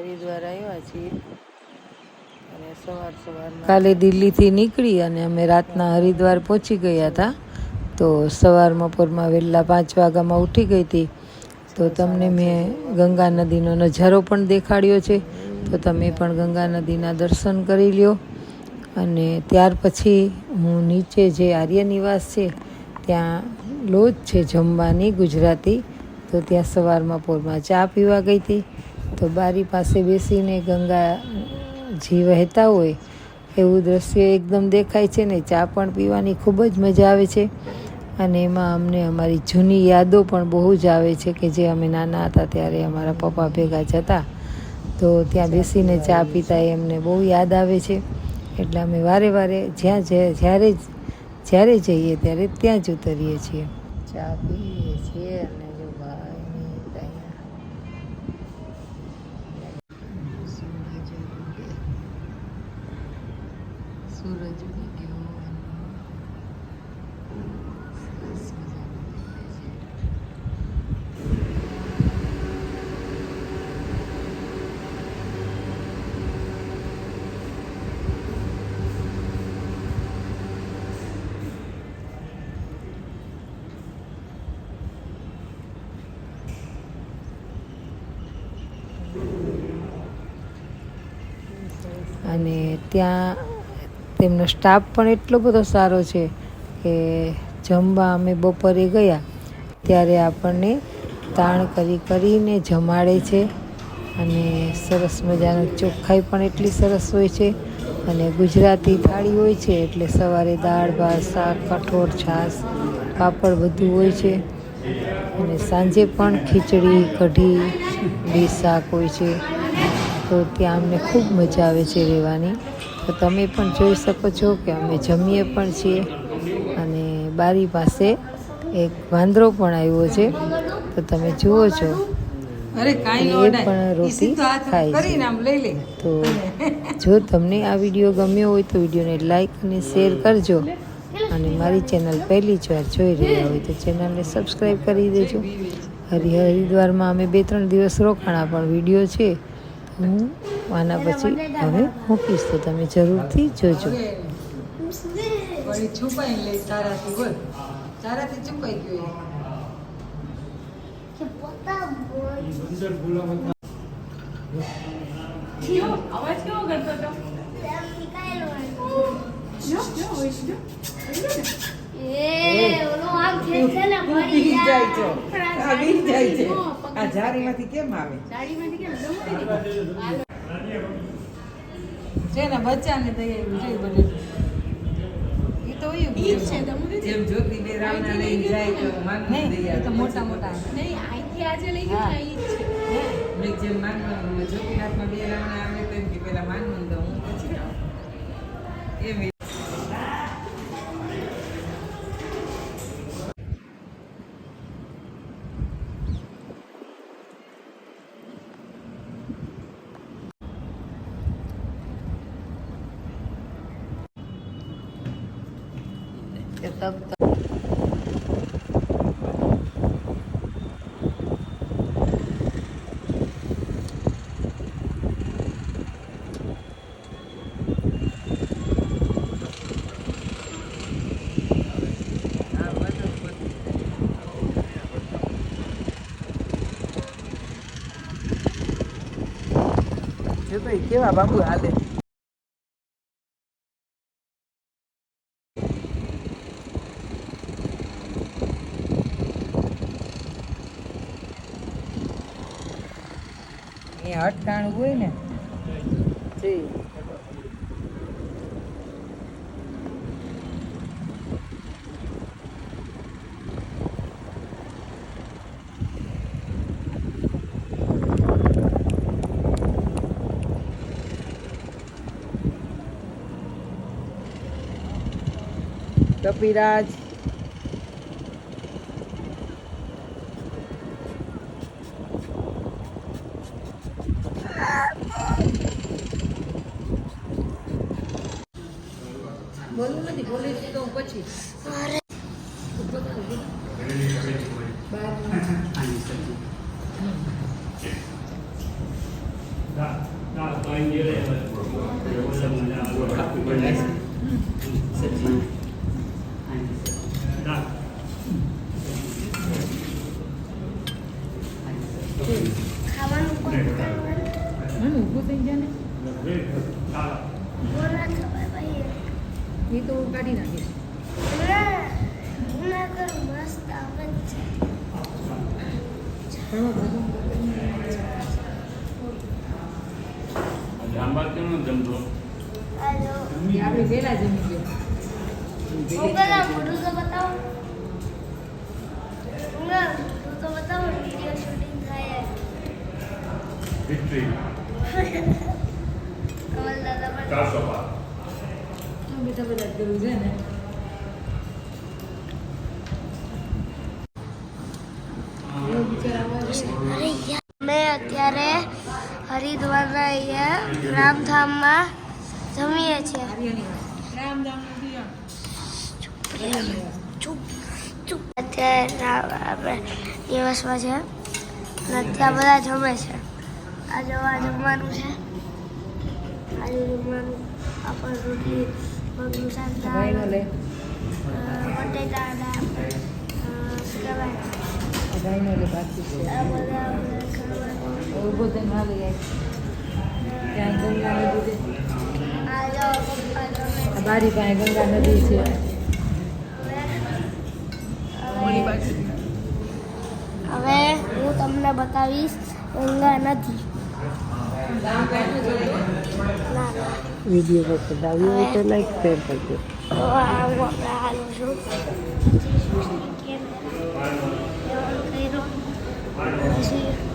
હરિદ્વાર આવ્યા છીએ. અને સવાર કાલે દિલ્હીથી નીકળી અને અમે રાતના હરિદ્વાર પહોંચી ગયા હતા. તો સવાર પોરમાં વહેલા પાંચ વાગ્યામાં ઉઠી ગઈ હતી. તો તમને મેં ગંગા નદીનો નજારો પણ દેખાડ્યો છે. તો તમે પણ ગંગા નદીના દર્શન કરી લ્યો. અને ત્યાર પછી હું નીચે જે આર્ય નિવાસ છે, ત્યાં લોજ છે જમવાની ગુજરાતી. તો ત્યાં સવારમાં પોરમાં ચા પીવા ગઈ હતી. તો બારી પાસે બેસીને ગંગા જી વહેતા હોય, એવું દ્રશ્ય એકદમ દેખાય છે ને, ચા પણ પીવાની ખૂબ જ મજા આવે છે. અને એમાં અમને અમારી જૂની યાદો પણ બહુ જ આવે છે કે જે અમે નાના હતા ત્યારે અમારા પપ્પા ભેગા જતા તો ત્યાં બેસીને ચા પીતા એ અમને બહુ યાદ આવે છે. એટલે અમે વારે વારે જ્યાં જ્યારે જ્યારે જઈએ ત્યારે ત્યાં જ ઉતરીએ છીએ. ચા પીએ છીએ અને જો ભાઈ સૂરજ ઉગી ગયો. સૂરજ ઉગી ગયો. અને ત્યાં તેમનો સ્ટાફ પણ એટલો બધો સારો છે કે જમવા અમે બપોરે ગયા, ત્યારે આપણને તાણ કરી કરીને જમાડે છે અને સરસ મજાનું ચોખ્ખાઈ પણ એટલી સરસ હોય છે અને ગુજરાતી થાળી હોય છે એટલે સવારે દાળ, ભાત, શાક, કઠોળ, છાશ, પાપડ બધું હોય છે અને સાંજે પણ ખીચડી, કઢી, બે શાક હોય છે. તો ત્યાં અમને ખૂબ મજા આવે છે રહેવાની. તો તમે પણ જોઈ શકો છો કે અમે જમીએ પણ છીએ. અને બારી પાસે એક વાંદરો પણ આવ્યો છે. તો તમે જુઓ છો અરે એ પણ. રોટી ખાય છે. તો જો તમને આ વીડિયો ગમ્યો હોય તો વિડીયોને લાઈક અને શેર કરજો. અને મારી ચેનલ પહેલી જ વાર જોઈ રહ્યા હોય તો ચેનલને સબસ્ક્રાઈબ કરી દેજો. હરિ હરિદ્વારમાં અમે બે ત્રણ દિવસ રોકાણા પણ વીડિયો છે. હું આના પછી હવે મૂકીશ તો તમે જરૂરથી જોજો. જાય તારાથી બોલ. તારાથી છુપાઈ ગયો એ. અવાજ કેવો કરતો હતો? જો જો હોય છે, આ બી જાય છે. આ જારીમાંથી કેમ આવે? છે ને બચ્ચાને બધું. એ તો છે જેમ જ્યોતિ બે રાવણા લઈને જાય તો માનવ નહીં તો મોટા મોટા. નહીં આજે લઈ ગયું ઈ છે. મેં જેમ જોતી હાથમાં બે રાવણા આવે તેમ કે પેલા માનવાનું તો હું પછી આવું. એમ એ કે તબ તક જો તો ઈ કેવા બાબુ હાલે એ અટકાણું હોય ને. જી. Itu tadi nanti. લાંબા કેમ જમતો હાલો. આપણે પહેલા જમી ગયો હું પેલા મોઢું તો બતાવો? ના મોઢું તો બતાવો? વીડિયો શૂટિંગ થાય વિક્ટરી કમલ દાદા પણ બીજા બધા જ કરવું છે ને. મેં અત્યારે હરિદ્વારના અહીંયા રામધામમાં જમીએ છીએ. અત્યારે દિવસમાં છે. અને ત્યાં બધા જમે છે. આ જવા જમવાનું છે. આજે જમવાનું. આપણે રોટલી મગનું શાક દાળ બટેટા શું કહેવાય ભાઈનો બાકી છે. ઊભો થઈને હાલી જાય. ત્યાં ગંગા નદી છે. બારી પાસે ગંગા નદી છે. હવે હું તમને બતાવીશ ગંગા નદી. વીડિયો આવ્યો હોય તો લાઈક શેર કરજો. As.